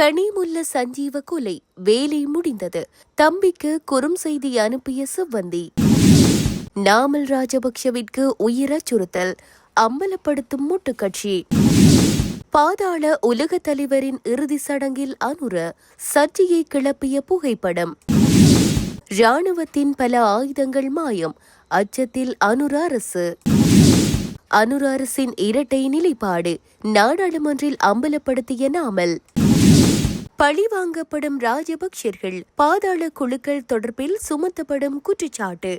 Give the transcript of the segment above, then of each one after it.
கனிமுல்ல சஞ்சீவ கொலை வேலை முடிந்தது. தம்பிக்கு குறும் செய்தி அனுப்பிய சிவந்தி நாமல் ராஜபக்ஷவிற்கு உயிர் அச்சுறுத்தல் அம்பலப்படுத்தும் முட்டுக்கட்சி பாதாள உலக தலைவரின் இறுதி சடங்கில் அனுர சர்ச்சையை கிளப்பிய புகைப்படம். ராணுவத்தின் பல ஆயுதங்கள் மாயம் அச்சத்தில் அனுர அரசு. அனுர அரசின் இரட்டை நிலைப்பாடு நாடாளுமன்றில் அம்பலப்படுத்திய நாமல். பழிவாங்கப்படும் ராஜபக்ஷர்கள் பாதாள குழுக்கள் தொடர்பில் சுமத்தப்படும் குற்றச்சாட்டு.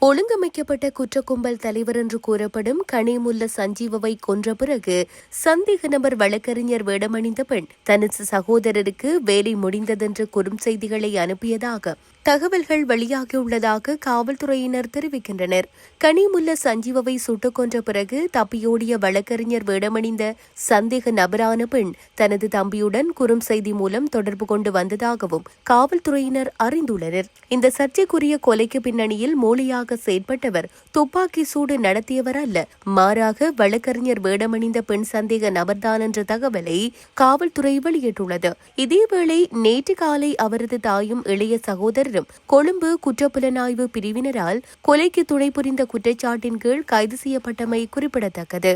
ஒழுங்கமைக்கப்பட்ட குற்ற கும்பல் தலைவர் என்று கூறப்படும் கனிமுல்ல சஞ்சீவவை கொன்ற பிறகு சந்தேக நபர் வழக்கறிஞர் வேடமணிந்த பெண் தனது சகோதரருக்கு வேலை முடிந்ததென்ற குறும் செய்திகளை அனுப்பியதாக தகவல்கள் வெளியாகியுள்ளதாக காவல்துறையினர் தெரிவிக்கின்றனர். கனிமுல்ல சஞ்சீவவை சுட்டுக் கொன்ற பிறகு தப்பியோடிய வழக்கறிஞர் வேடமணிந்த சந்தேக நபரான பெண் தனது தம்பியுடன் குறும் செய்தி மூலம் தொடர்பு கொண்டு வந்ததாகவும் காவல்துறையினர் அறிந்துள்ளனர். இந்த சர்ச்சைக்குரிய கொலைக்கு பின்னணியில் மூளையாக செயற்பட்டவர் துப்பாக்கி சூடு நடத்தியவர் அல்ல. மாறாக வழக்கறிஞர் வேடமணிந்த பெண் சந்தேக நபர்தான் என்ற தகவலை காவல்துறை வெளியிட்டுள்ளது. இதேவேளை நேற்று காலை அவரது தாயும் இளைய சகோதரர் சகோதரரும் கொழும்பு குற்றப்புலனாய்வு பிரிவினரால் கொலைக்கு துணை புரிந்த குற்றச்சாட்டின் கீழ் கைது செய்யப்பட்டமை குறிப்பிடத்தக்கது.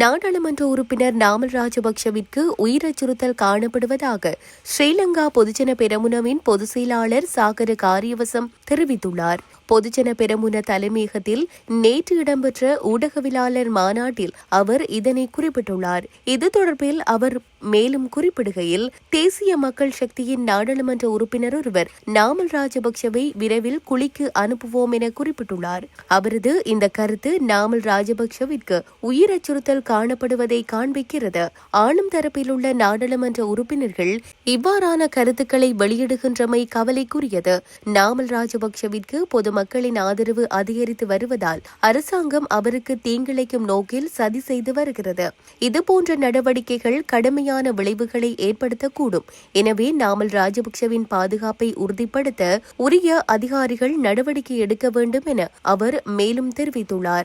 நாடாளுமன்ற உறுப்பினர் நாமல் ராஜபக்சவிற்கு உயிர் அச்சுறுத்தல் காணப்படுவதாக ஸ்ரீலங்கா பொதுஜன பெரமுனவின் பொதுச் செயலாளர் சாகர காரியவசம் தெரிவித்துள்ளார். பொதுஜன பெரமுன தலைமையகத்தில் நேற்று இடம்பெற்ற ஊடகவியலாளர் மாநாட்டில் அவர் இதனை குறிப்பிட்டுள்ளார். இது தொடர்பில் அவர் மேலும் குறிப்பிடுகையில் தேசிய மக்கள் சக்தியின் நாடாளுமன்ற உறுப்பினர் ஒருவர் நாமல் ராஜபக்சவை விரைவில் குழிக்கு அனுப்புவோம் என குறிப்பிட்டுள்ளார். அவரது இந்த கருத்து நாமல் ராஜபக்சவிற்கு உயிர் அச்சுறுத்தல் காணப்படுவதை காண்பிக்கிறது. ஆளும் தரப்பில் உள்ள நாடாளுமன்ற உறுப்பினர்கள் இவ்வாறான கருத்துக்களை வெளியிடுகின்றமை கவலைக்குரியது. நாமல் ராஜபக்சவிற்கு பொதுமக்களின் ஆதரவு அதிகரித்து வருவதால் அரசாங்கம் அவருக்கு தீங்கிழைக்கும் நோக்கில் சதி செய்து வருகிறது. இதுபோன்ற நடவடிக்கைகள் கடுமையான விளைவுகளை ஏற்படுத்தக்கூடும். எனவே நாமல் ராஜபக்சவின் பாதுகாப்பை உறுதிப்படுத்த உரிய அதிகாரிகள் நடவடிக்கை எடுக்க வேண்டும் என அவர் மேலும் தெரிவித்துள்ளார்.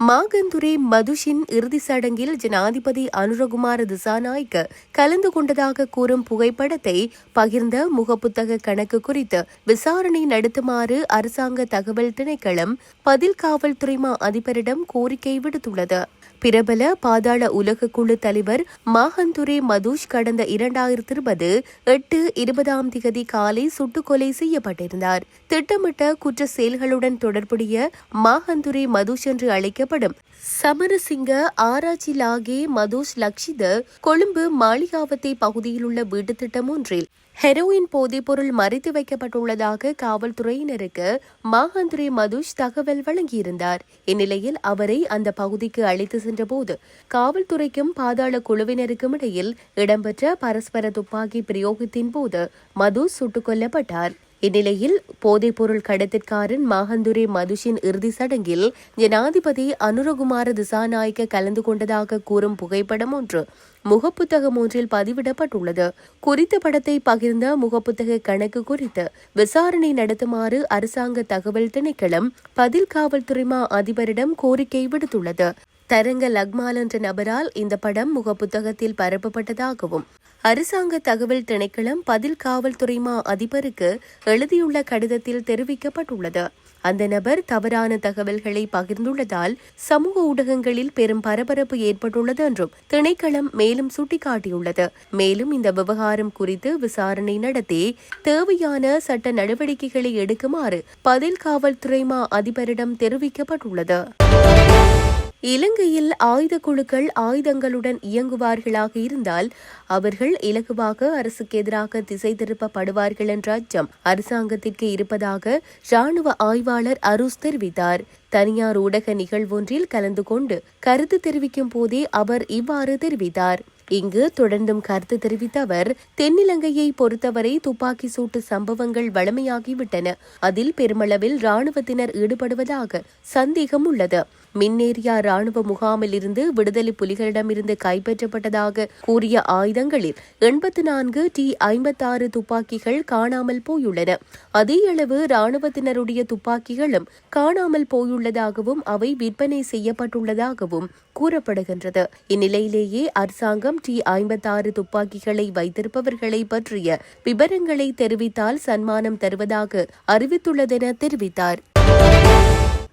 மாகந்துரே மதுஷின் இறுதி சடங்கில் ஜனாதிபதி அனுரகுமார திசாநாய்க்க கலந்து கொண்டதாக கூறும் புகைப்படத்தை பகிர்ந்த முகப்புத்தக கணக்கு குறித்து விசாரணை நடத்துமாறு அரசாங்க தகவல் திணைக்களம் பதில் காவல்துறை மா அதிபரிடம் கோரிக்கை விடுத்துள்ளது. பிரபல பாதாள உலக குழு தலைவர் மாகந்துரே மதுஷ் கடந்த இரண்டாயிரத்தி இருபது எட்டு இருபதாம் திகதி காலை சுட்டுக்கொலை செய்யப்பட்டிருந்தார். திட்டமிட்ட குற்ற செயல்களுடன் தொடர்புடைய மாகந்துரே மதுஷ் என்று அழைக்க அழைக்கப்படும் சமரசிங்க ஆராய்ச்சி லாகே மதுஷ் லக்ஷித கொழும்பு மாளிகாவத்தை பகுதியில் உள்ள வீட்டு திட்டம் ஒன்றில் ஹெரோயின் போதைப்பொருள் மறைத்து வைக்கப்பட்டுள்ளதாக காவல்துறையினருக்கு மாஹந்திரே மதுஷ் தகவல் வழங்கியிருந்தார். இந்நிலையில் அவரை அந்த பகுதிக்கு அழைத்து சென்றபோது காவல்துறைக்கும் பாதாள குழுவினருக்கும் இடையில் இடம்பெற்ற பரஸ்பர துப்பாக்கி பிரயோகத்தின் போது மதுஷ் சுட்டுக் கொல்லப்பட்டார். இந்நிலையில் போதைப்பொருள் கடத்திற்காரன் மாகந்துரே மதுஷின் இறுதி சடங்கில் ஜனாதிபதி அனுரகுமார திசாநாயக்க கலந்து கொண்டதாக கூறும் புகைப்படம் ஒன்று முகப்புத்தகம் ஒன்றில் பதிவிடப்பட்டுள்ளது. குறித்த படத்தை பகிர்ந்த முகப்புத்தக கணக்கு குறித்து விசாரணை நடத்துமாறு அரசாங்க தகவல் திணைக்களம் பதில் காவல்துறை மா அதிபரிடம் கோரிக்கை விடுத்துள்ளது. தரங்க லக்மால் என்ற நபரால் இந்த படம் முகப்புத்தகத்தில் பரப்பப்பட்டதாகவும் அரசாங்க தகவல் திணைக்களம் பதில் காவல்துறை மா அதிபருக்கு எழுதியுள்ள கடிதத்தில் தெரிவிக்கப்பட்டுள்ளது. அந்த நபர் தவறான தகவல்களை பகிர்ந்துள்ளதால் சமூக ஊடகங்களில் பெரும் பரபரப்பு ஏற்பட்டுள்ளது என்றும் திணைக்களம் மேலும் சுட்டிக்காட்டியுள்ளது. மேலும் இந்த விவகாரம் குறித்து விசாரணை நடத்தி தேவையான சட்ட நடவடிக்கைகளை எடுக்குமாறு பதில் காவல்துறை மா அதிபரிடம் தெரிவிக்கப்பட்டுள்ளது. இலங்கையில் ஆயுத குழுக்கள் ஆயுதங்களுடன் இயங்குவார்களாக இருந்தால் அவர்கள் இலகுவாக அரசுக்கு எதிராக திசை திருப்பப்படுவார்கள் என்ற அச்சம் அரசாங்கத்திற்கு இருப்பதாக ராணுவ ஆய்வாளர் அருஸ் தெரிவித்தார். தனியார் ஊடக நிகழ்வொன்றில் கலந்து கொண்டு கருத்து தெரிவிக்கும் போதே அவர் இவ்வாறு தெரிவித்தார். இங்கு தொடர்ந்தும் கருத்து தெரிவித்த அவர் தென்னிலங்கையை பொறுத்தவரை துப்பாக்கி சூட்டு சம்பவங்கள் வளமையாகிவிட்டன அதில் பெருமளவில் ராணுவத்தினர் ஈடுபடுவதாக சந்தேகம் உள்ளது. மின்னேரியா ராணுவ முகாமில் இருந்து விடுதலை புலிகளிடமிருந்து கைப்பற்றப்பட்டதாக கூறிய ஆயுதங்களில் எண்பத்து நான்கு டி ஐம்பத்தாறு துப்பாக்கிகள் காணாமல் போயுள்ளன. அதே அளவு ராணுவத்தினருடைய துப்பாக்கிகளும் காணாமல் போயுள்ளதாகவும் அவை விற்பனை செய்யப்பட்டுள்ளதாகவும் கூறப்படுகின்றது. இந்நிலையிலேயே அரசாங்கம் டி ஐம்பத்தாறு துப்பாக்கிகளை வைத்திருப்பவர்களை பற்றிய விவரங்களை தெரிவித்தால் சன்மானம் தருவதாக அறிவித்துள்ளதென தெரிவித்தார்.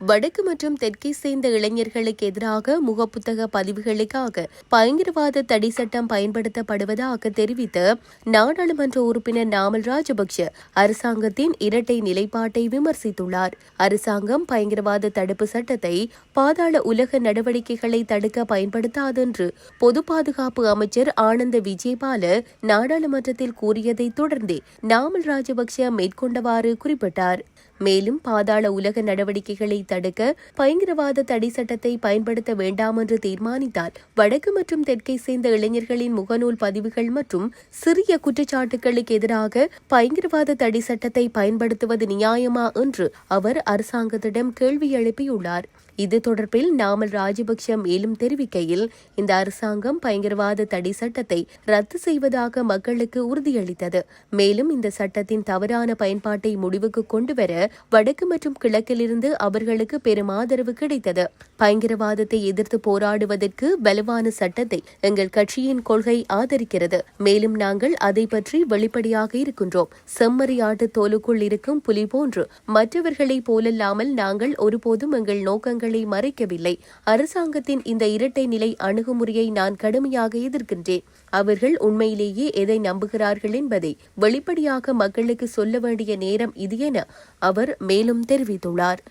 வடக்கு மற்றும் தெற்கை சேர்ந்த இளைஞர்களுக்கு எதிராக முகப்புத்தக பதிவுகளுக்காக பயங்கரவாத தடை சட்டம் பயன்படுத்தப்படுவதாக தெரிவித்த நாடாளுமன்ற உறுப்பினர் நாமல் ராஜபக்ஷ அரசாங்கத்தின் இரட்டை நிலைப்பாட்டை விமர்சித்துள்ளார். அரசாங்கம் பயங்கரவாத தடுப்பு சட்டத்தை பாதாள உலக நடவடிக்கைகளை தடுக்க பயன்படுத்தாது என்று பொது பாதுகாப்பு அமைச்சர் ஆனந்த விஜயபால நாடாளுமன்றத்தில் கூறியதை தொடர்ந்தே நாமல் ராஜபக்ஷ மேற்கொண்டவாறு குறிப்பிட்டார். மேலும் பாதாள உலக நடவடிக்கைகளை தடுக்க பயங்கரவாத தடை சட்டத்தை பயன்படுத்த வேண்டாம் என்று தீர்மானித்தால் வடக்கு மற்றும் தெற்கை சேர்ந்த இளைஞர்களின் முகநூல் பதிவுகள் மற்றும் சிறிய குற்றச்சாட்டுகளுக்கு எதிராக பயங்கரவாத தடை சட்டத்தை பயன்படுத்துவது நியாயமா என்று அவர் அரசாங்கத்திடம் கேள்வி எழுப்பியுள்ளார். இது தொடர்பில் நாமல் ராஜபக்ஷ மேலும் தெரிவிக்கையில் இந்த அரசாங்கம் பயங்கரவாத தடை சட்டத்தை ரத்து செய்வதாக மக்களுக்கு உறுதியளித்தது. மேலும் இந்த சட்டத்தின் தவறான பயன்பாட்டை முடிவுக்கு கொண்டுவர வடக்கு மற்றும் கிழக்கிலிருந்து அவர்களுக்கு பெரும் ஆதரவு கிடைத்தது. பயங்கரவாதத்தை எதிர்த்து போராடுவதற்கு வலுவான சட்டத்தை எங்கள் கட்சியின் கொள்கை ஆதரிக்கிறது. மேலும் நாங்கள் அதை பற்றி வெளிப்படையாக இருக்கின்றோம். செம்மறியாட்டு தோலுக்குள் இருக்கும் புலி போன்று மற்றவர்களைப் போலல்லாமல் நாங்கள் ஒருபோதும் எங்கள் நோக்கங்கள் உண்மைகளை மறைக்கவில்லை. அரசாங்கத்தின் இந்த இரட்டை நிலை அணுகுமுறையை நான் கடுமையாக எதிர்க்கின்றேன். அவர்கள் உண்மையிலேயே எதை நம்புகிறார்கள் என்பதை வெளிப்படையாக மக்களுக்கு சொல்ல வேண்டிய நேரம் இது என அவர் மேலும் தெரிவித்துள்ளார்.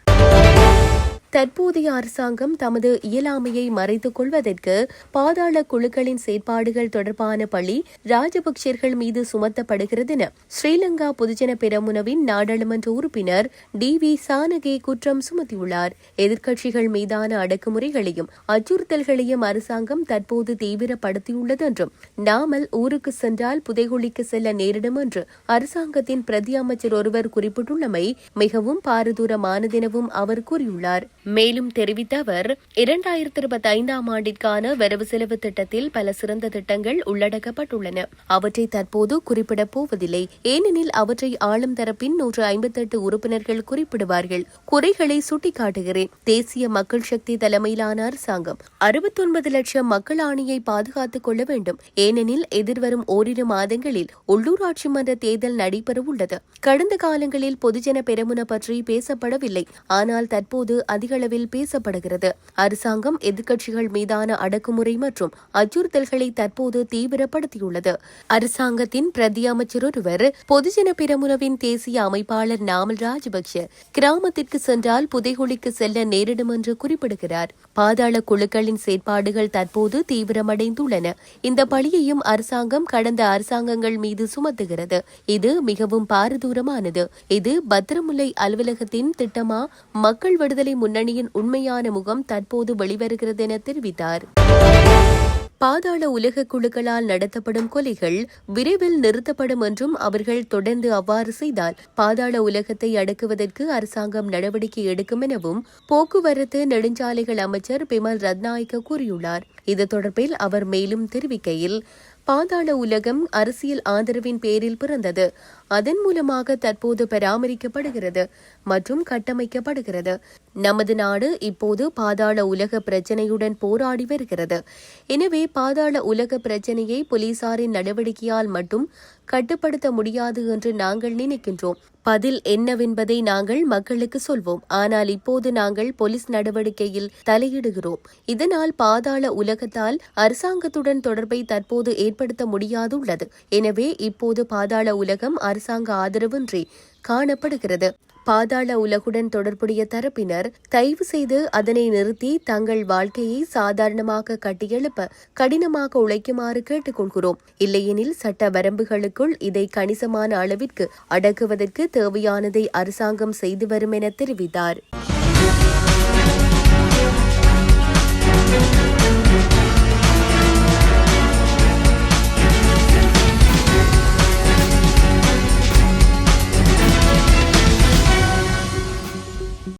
தற்போதைய அரசாங்கம் தமது இயலாமையை மறைத்துக் கொள்வதற்கு பாதாள குழுக்களின் செயற்பாடுகள் தொடர்பான பழி ராஜபக்சேர்கள் மீது சுமத்தப்படுகிறது என ஸ்ரீலங்கா பொதுஜன பெரமுனவின் நாடாளுமன்ற உறுப்பினர் டி வி சானகே குற்றம் சுமத்தியுள்ளார். எதிர்க்கட்சிகள் மீதான அடக்குமுறைகளையும் அச்சுறுத்தல்களையும் அரசாங்கம் தற்போது தீவிரப்படுத்தியுள்ளது என்றும் நாமல் ஊருக்கு சென்றால் புதைகுழிக்கு செல்ல நேரிடும் என்று அரசாங்கத்தின் பிரதி அமைச்சர் ஒருவர் குறிப்பிட்டுள்ளமை மிகவும் பாரதூரமானதெனவும் அவர் கூறியுள்ளார். மேலும் தெரிவித்த அவர் இரண்டாயிரத்தி இருபத்தி ஐந்தாம் ஆண்டிற்கான வரவு செலவு திட்டத்தில் பல சிறந்த திட்டங்கள் உள்ளடக்கப்பட்டுள்ளன. அவற்றை தற்போது குறிப்பிடப் போவதில்லை ஏனெனில் அவற்றை ஆளும் தரப்பின் நூற்று ஐம்பத்தெட்டு உறுப்பினர்கள் குறிப்பிடுவார்கள். குறைகளை சுட்டிக்காட்டுகிறேன். தேசிய மக்கள் சக்தி தலைமையிலான அரசாங்கம் அறுபத்தொன்பது லட்சம் மக்கள் ஆணையை பாதுகாத்துக் கொள்ள வேண்டும். ஏனெனில் எதிர்வரும் ஓரிரு மாதங்களில் உள்ளூராட்சி மன்ற தேர்தல் நடைபெறவுள்ளது கடந்த காலங்களில் பொதுஜன பெருமுன பற்றி பேசப்படவில்லை. ஆனால் தற்போது அதிக அளவில் பேசப்படுகிறது. அரசாங்கம் எதிர்க்கட்சிகள் மீதான அடக்குமுறை மற்றும் அச்சுறுத்தல்களை தற்போது தீவிரப்படுத்தியுள்ளது. அரசாங்கத்தின் பிரதி அமைச்சர் ஒருவர் பொதுஜன பிரமுனவின் தேசிய அமைப்பாளர் நாமல் ராஜபக்ஷ கிராமத்திற்கு சென்றால் புதைகுழிக்கு செல்ல நேரிடும் என்று குறிப்பிடுகிறார். பாதாள குழுக்களின் செயற்பாடுகள் தற்போது தீவிரமடைந்துள்ளன. இந்த பழியையும் அரசாங்கம் கடந்த அரசாங்கங்கள் மீது சுமத்துகிறது. இது மிகவும் பாரதூரமானது. இது பத்திரமுல்லை அலுவலகத்தின் திட்டமா? மக்கள் விடுதலை முன்னணி அணியின் உண்மையான முகம் தற்போது வெளிவருகிறது என தெரிவித்தார். பாதாள உலக குழுக்களால் நடத்தப்படும் கொலைகள் விரைவில் நிறுத்தப்படும் என்றும் அவர்கள் தொடர்ந்து அவ்வாறு செய்தால் பாதாள உலகத்தை அடக்குவதற்கு அரசாங்கம் நடவடிக்கை எடுக்கும் எனவும் போக்குவரத்து நெடுஞ்சாலைகள் அமைச்சர் பிமல் ரத்நாயக்க கூறியுள்ளார். இது தொடர்பில் அவர் மேலும் தெரிவிக்கையில் பாதாள உலகம் அரசியல் ஆதரவின் பேரில் பிறந்தது. அதன் மூலமாக தற்போது பராமரிக்கப்படுகிறது மற்றும் கட்டமைக்கப்படுகிறது. நமது நாடு இப்போது பாதாள உலக பிரச்சினையுடன் போராடி வருகிறது. எனவே பாதாள உலக பிரச்சினையை போலீசாரின் நடவடிக்கையால் மட்டும் கட்டுப்படுத்த முடியாது என்று நாங்கள் நினைக்கின்றோம். பதில் என்னவென்பதை நாங்கள் மக்களுக்கு சொல்வோம். ஆனால் இப்போது நாங்கள் போலீஸ் நடவடிக்கையில் தலையிடுகிறோம். இதனால் பாதாள உலகத்தால் அரசாங்கத்துடன் தொடர்பை தற்போது ஏற்படுத்த முடியாதுள்ளது. எனவே இப்போது பாதாள உலகம் அரசாங்க ஆதரவின்றி காணப்படுகிறது. பாதாள உலகுடன் தொடர்புடைய தரப்பினர் தயவு செய்து அதனை நிறுத்தி தங்கள் வாழ்க்கையை சாதாரணமாக கட்டியெழுப்ப கடினமாக உழைக்குமாறு கேட்டுக்கொள்கிறோம். இல்லையெனில் சட்ட வரம்புகளுக்குள் இதை கணிசமான அளவிற்கு அடக்குவதற்கு தேவையானதை அரசாங்கம் செய்து வரும் என தெரிவித்தார்.